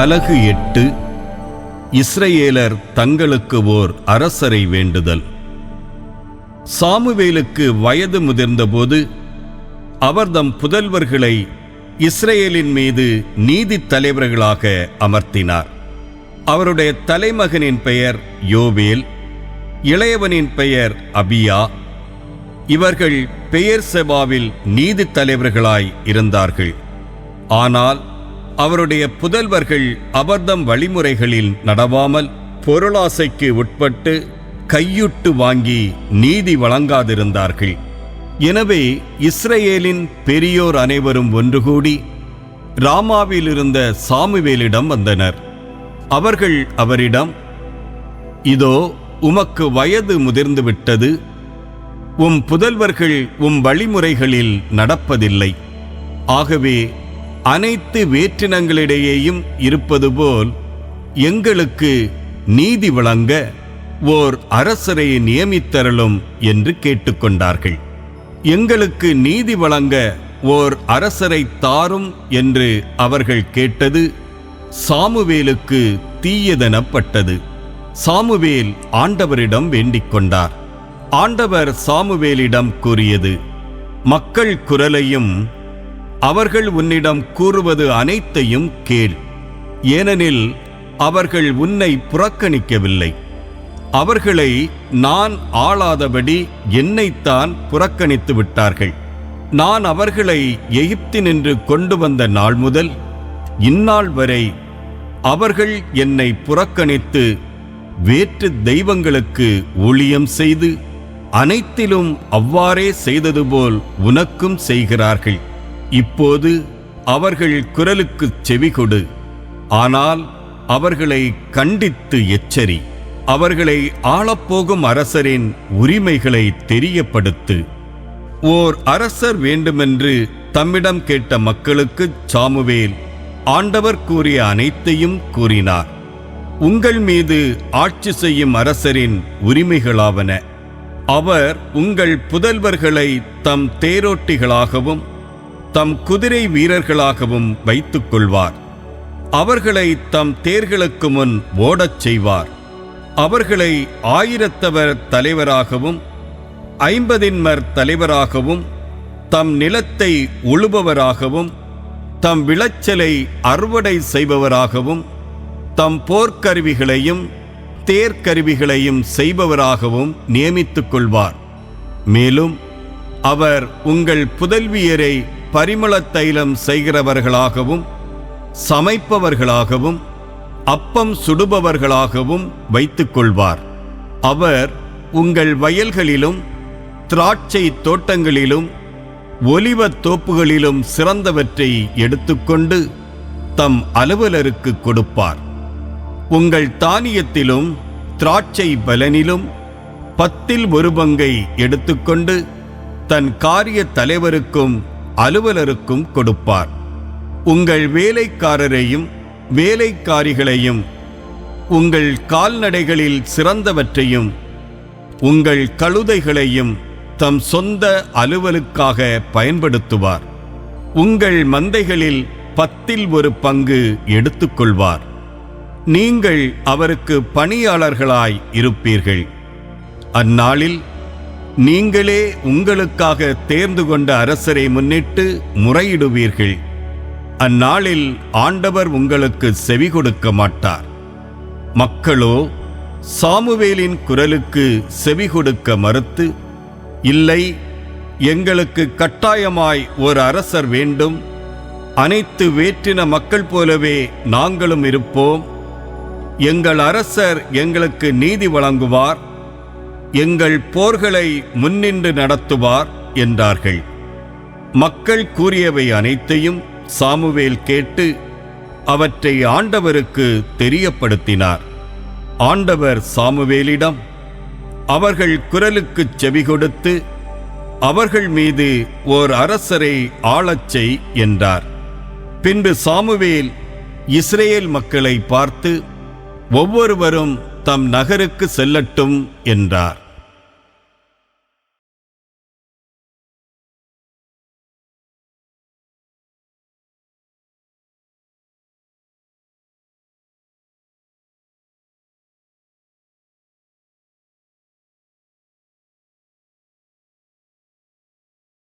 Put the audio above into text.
அலகு எட்டு இஸ்ரேலர் தங்களுக்கு ஓர் அரசரை வேண்டுதல். சாமுவேலுக்கு வயது முதிர்ந்தபோது அவர் தம் புதல்வர்களை இஸ்ரேலின் மீது நீதித் தலைவர்களாக அமர்த்தினார். அவருடைய தலைமகனின் பெயர் யோவேல் இளையவனின் பெயர் அபியா. இவர்கள் பெயர் செபாவில் நீதி தலைவர்களாய் இருந்தார்கள். ஆனால் அவருடைய புதல்வர்கள் அபர்தம் வழிமுறைகளில் நடவாமல் பொருளாசைக்கு உட்பட்டு கையுட்டு வாங்கி நீதி வழங்காதிருந்தார்கள். எனவே இஸ்ரேலின் பெரியோர் அனைவரும் ஒன்று கூடி ராமாவில் இருந்த சாமுவேலிடம் வந்தனர். அவர்கள் அவரிடம் இதோ உமக்கு வயது முதிர்ந்து விட்டது உம் புதல்வர்கள் உம் வழிமுறைகளில் நடப்பதில்லை. ஆகவே அனைத்து வேற்றினங்களிடையேயும் இருப்பது போல் எங்களுக்கு நீதி வழங்க ஓர் அரசரை நியமித்தரலும் என்று கேட்டுக்கொண்டார்கள். எங்களுக்கு நீதி வழங்க ஓர் அரசரை தாரும் என்று அவர்கள் கேட்டது சாமுவேலுக்கு தீயதெனப்பட்டது. சாமுவேல் ஆண்டவரிடம் வேண்டிக் கொண்டார் ஆண்டவர் சாமுவேலிடம் கூறியது மக்கள் குரலையும் அவர்கள் உன்னிடம் கூறுவது அனைத்தையும் கேள். ஏனெனில் அவர்கள் உன்னை புறக்கணிக்கவில்லை. அவர்களை நான் ஆளாதபடி என்னைத்தான் புறக்கணித்து விட்டார்கள். நான் அவர்களை எகிப்தினின்று கொண்டு வந்த நாள் முதல் இந்நாள் வரை அவர்கள் என்னை புறக்கணித்து வேற்று தெய்வங்களுக்கு ஊழியம் செய்து அனைத்திலும் அவ்வாறே செய்தது போல் உனக்கும் செய்கிறார்கள். இப்போது அவர்கள் குரலுக்குச் செவிகொடு. ஆனால் அவர்களை கண்டித்து எச்சரி. அவர்களை ஆளப்போகும் அரசரின் உரிமைகளை தெரியப்படுத்து. ஓர் அரசர் வேண்டுமென்று தம்மிடம் கேட்ட மக்களுக்கு சாமுவேல் ஆண்டவர் கூறிய அனைத்தையும் கூறினார். உங்கள் மீது ஆட்சி செய்யும் அரசரின் உரிமைகளாவன. அவர் உங்கள் புதல்வர்களை தம் தேரோட்டிகளாகவும் தம் குதிரை வீரர்களாகவும் வைத்துக் கொள்வார் அவர்களை தம் தேர்களுக்கு முன் ஓடச் செய்வார். அவர்களை ஆயிரத்தவர் தலைவராகவும் ஐம்பதின்மர் தலைவராகவும் தம் நிலத்தை உழுபவராகவும் தம் விளைச்சலை அறுவடை செய்பவராகவும் தம் போர்க்கருவிகளையும் தேர்க்கருவிகளையும் செய்பவராகவும் நியமித்துக் கொள்வார். மேலும் அவர் உங்கள் புதல்வியரை பரிமள தைலம் செய்கிறவர்களாகவும் சமைப்பவர்களாகவும் அப்பம் சுடுபவர்களாகவும் வைத்துக் கொள்வார் அவர் உங்கள் வயல்களிலும் திராட்சை தோட்டங்களிலும் ஒலிவத் தோப்புகளிலும் சிறந்தவற்றை எடுத்துக்கொண்டு தம் அலுவலருக்கு கொடுப்பார். உங்கள் தானியத்திலும் திராட்சை பலனிலும் பத்தில் ஒரு பங்கை எடுத்துக்கொண்டு தன் காரிய தலைவருக்கும் அலுவலருக்கும் கொடுப்பார். உங்கள் வேலைக்காரரையும் வேலைக்காரிகளையும் உங்கள் கால்நடைகளில் சிறந்தவற்றையும் உங்கள் கழுதைகளையும் தம் சொந்த அலுவலுக்காக பயன்படுத்துவார். உங்கள் மந்தைகளில் பத்தில் ஒரு பங்கு எடுத்துக்கொள்வார். நீங்கள் அவருக்கு பணியாளர்களாய் இருப்பீர்கள். அந்நாளில் நீங்களே உங்களுக்காக தேர்ந்து கொண்ட அரசரை முன்னிட்டு முறையிடுவீர்கள். அந்நாளில் ஆண்டவர் உங்களுக்கு செவி கொடுக்க மாட்டார். மக்களோ சாமுவேலின் குரலுக்கு செவி கொடுக்க மறுத்து இல்லை எங்களுக்கு கட்டாயமாய் ஒரு அரசர் வேண்டும். அனைத்து வேற்றின மக்கள் போலவே நாங்களும் இருப்போம். எங்கள் அரசர் எங்களுக்கு நீதி வழங்குவார். எங்கள் போர்களை முன்னின்று நடத்துவார் என்றார்கள். மக்கள் கூறியவை அனைத்தையும் சாமுவேல் கேட்டு அவற்றை ஆண்டவருக்கு தெரியப்படுத்தினார். ஆண்டவர் சாமுவேலிடம் அவர்கள் குரலுக்குச் செவி கொடுத்து அவர்கள் மீது ஓர் அரசரை ஆளச்செய் என்றார். பின்பு சாமுவேல் இஸ்ரேல் மக்களை பார்த்து ஒவ்வொருவரும் தம் நகருக்கு செல்லட்டும் என்றார்.